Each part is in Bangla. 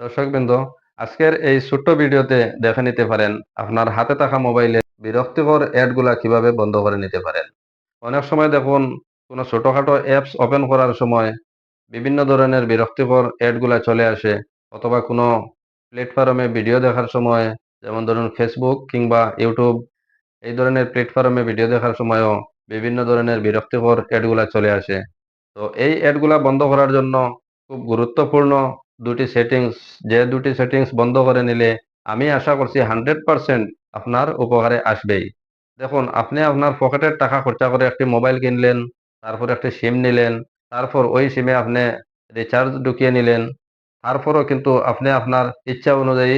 দর্শকবৃন্দ, আজকের এই ছোট্ট ভিডিওতে দেখে নিতে পারেন আপনার হাতে থাকা মোবাইলে বিরক্তিকর অ্যাডগুলা কীভাবে বন্ধ করে নিতে পারেন। অনেক সময় দেখুন, কোনো ছোটখাটো অ্যাপস ওপেন করার সময় বিভিন্ন ধরনের বিরক্তিকর অ্যাডগুলা চলে আসে, অথবা কোনো প্ল্যাটফর্মে ভিডিও দেখার সময়, যেমন ধরুন ফেসবুক কিংবা ইউটিউব এই ধরনের প্ল্যাটফর্মে ভিডিও দেখার সময়ও বিভিন্ন ধরনের বিরক্তিকর অ্যাডগুলা চলে আসে। তো এই অ্যাডগুলা বন্ধ করার জন্য খুব গুরুত্বপূর্ণ দুটি সেটিংস যে দুটি সেটিংস বন্ধ করে নিলে আমি আশা করছি হান্ড্রেড পারসেন্ট আপনার উপকারে আসবেই। দেখুন, আপনি আপনার পকেটের টাকা খরচা করে একটি মোবাইল কিনলেন, তারপর একটি সিম নিলেন, তারপর ওই সিমে আপনি রিচার্জ ঢুকিয়ে নিলেন, তারপরও কিন্তু আপনি আপনার ইচ্ছা অনুযায়ী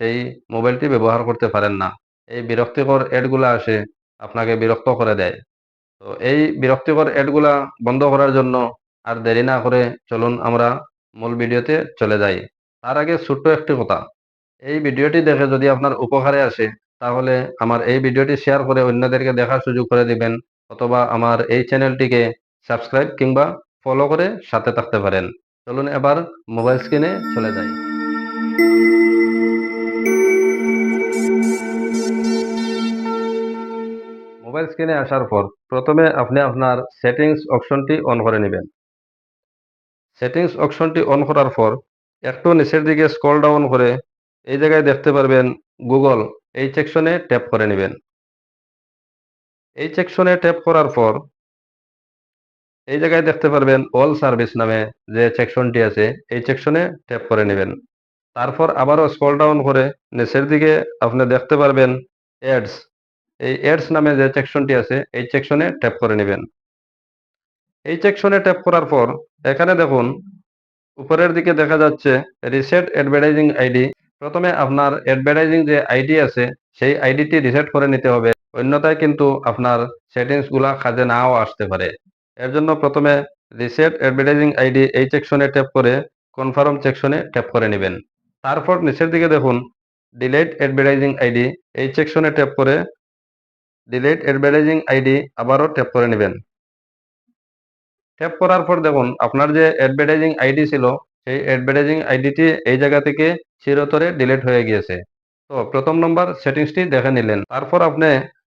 সেই মোবাইলটি ব্যবহার করতে পারেন না। এই বিরক্তিকর অ্যাডগুলা আসে, আপনাকে বিরক্ত করে দেয়। তো এই বিরক্তিকর অ্যাডগুলা বন্ধ করার জন্য আর দেরি না করে চলুন আমরা মূল ভিডিওতে চলে যাই। তার আগে ছোট্ট একটি কথা। এই ভিডিওটি দেখে যদি আপনার উপকারে আসে, তাহলে আমার এই ভিডিওটি শেয়ার করে অন্যদেরকে দেখার সুযোগ করে দিবেন অথবা আমার এই চ্যানেলটিকে সাবস্ক্রাইব কিংবা ফলো করে সাথে থাকতে পারেন। চলুন এবার মোবাইল স্ক্রিনে চলে যাই। মোবাইল স্ক্রিনে আসার পর প্রথমে আপনি আপনার সেটিংস অপশনটি অন করে নেবেন। সেটিংস অপশনটি অন করার পর একটু নিচের দিকে স্ক্রল ডাউন করে এই জায়গায় দেখতে পারবেন গুগল। এই সেকশনে ট্যাপ করে নেবেন। এই সেকশনে ট্যাপ করার পর এই জায়গায় দেখতে পারবেন অল সার্ভিস নামে যে সেকশনটি আছে, এই সেকশনে ট্যাপ করে নেবেন। তারপর আবারও স্ক্রল ডাউন করে নিচের দিকে আপনি দেখতে পারবেন অ্যাডস। এই অ্যাডস নামে যে সেকশনটি আছে, এই সেকশনে ট্যাপ করে নেবেন। এই সেকশনে ট্যাপ করার পর, এখানে দেখুন, উপরের দিকে দেখা যাচ্ছে রিসেট অ্যাডভার্টাইজিং আইডি প্রথমে আপনার অ্যাডভার্টাইজিং যে আইডি আছে, সেই আইডিটি রিসেট করে নিতে হবে। অন্যথায় কিন্তু আপনার সেটিংসগুলা কাজে নাও আসতে পারে। এর জন্য প্রথমে রিসেট অ্যাডভার্টাইজিং আইডি এই সেকশনে ট্যাপ করে কনফার্ম সেকশনে ট্যাপ করে নেবেন। তারপর নিচের দিকে দেখুন ডিলেট অ্যাডভার্টাইজিং আইডি এই সেকশনে ট্যাপ করে ডিলেট অ্যাডভার্টাইজিং আইডি আবারও ট্যাপ করে নেবেন। ট্যাপ করার পর দেখুন, আপনার যে অ্যাডভার্টাইজিং আইডি ছিল, সেই অ্যাডভার্টাইজিং আইডিটি এই জায়গা থেকে চিরতরে ডিলিট হয়ে গিয়েছে। তো প্রথম নম্বর সেটিংসটি দেখে নিলেন। তারপর আপনি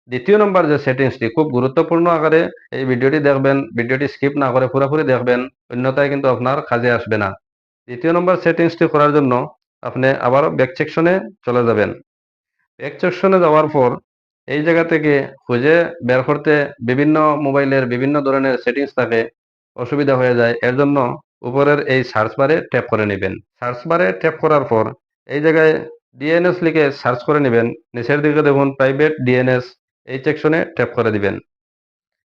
দ্বিতীয় নম্বর যে সেটিংসটি খুব গুরুত্বপূর্ণ আকারে এই ভিডিওটি দেখবেন, ভিডিওটি স্কিপ না করে পুরোপুরি দেখবেন, অন্যথায় কিন্তু আপনার কাজে আসবে না। দ্বিতীয় নম্বর সেটিংসটি করার জন্য আপনি আবারও ব্যাক সেকশনে চলে যাবেন। ব্যাক সেকশনে যাওয়ার পর এই জায়গা থেকে খুঁজে বের করতে বিভিন্ন মোবাইলের বিভিন্ন ধরনের সেটিংস থাকে। অসুবিধা হয়ে যায়। এর জন্য উপরের এই সার্চ বারে ট্যাপ করে নেবেন। সার্চ বারে ট্যাপ করার পর এই জায়গায় ডিএনএস লিখে সার্চ করে নেবেন। নিচের দিকে দেখুন প্রাইভেট ডিএনএস এই সেকশনে ট্যাপ করে দিবেন।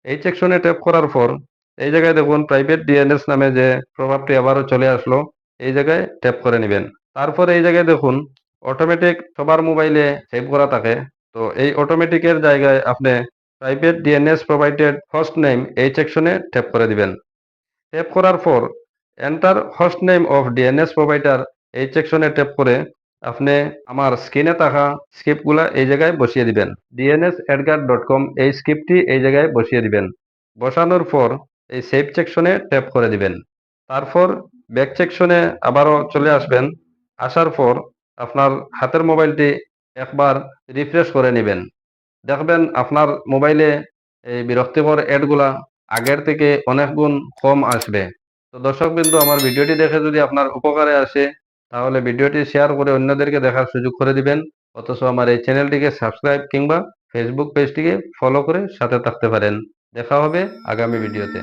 এই সেকশনে ট্যাপ করার পর এই জায়গায় দেখুন প্রাইভেট ডিএনএস নামে যে প্রভাবটি আবারও চলে আসলো, এই জায়গায় ট্যাপ করে নেবেন। তারপর এই জায়গায় দেখুন অটোমেটিক সবার মোবাইলে সেভ করা থাকে। তো এই অটোমেটিকের জায়গায় আপনি private DNS provided host name এই সেকশনে ট্যাপ করে দিবেন। ট্যাপ করার পর enter host name of DNS provider এই সেকশনে ট্যাপ করে আপনি আমার স্ক্রিনে থাকা স্ক্রিপ্টগুলা এই জায়গায় বসিয়ে দিবেন। ডিএনএস এডগার ডট কম এই স্ক্রিপ্টটি এই জায়গায় বসিয়ে দিবেন। বসানোর পর এই সেভ সেকশনে ট্যাপ করে দিবেন। তারপর ব্যাক সেকশনে আবারও চলে আসবেন। আসার পর আপনার হাতের মোবাইলটি একবার রিফ্রেশ করে নেবেন। দেখবেন আপনার মোবাইলে এই বিরক্তিকর অ্যাডগুলা আগের থেকে অনেক গুণ কম আসবে। তো দর্শক বিন্দু আমার ভিডিওটি দেখে যদি আপনার উপকারে আসে, তাহলে ভিডিওটি শেয়ার করে অন্যদেরকে দেখার সুযোগ করে দিবেন। অথচ আমার এই চ্যানেলটিকে সাবস্ক্রাইব কিংবা ফেসবুক পেজটিকে ফলো করে সাথে থাকতে পারেন। দেখা হবে আগামী ভিডিওতে।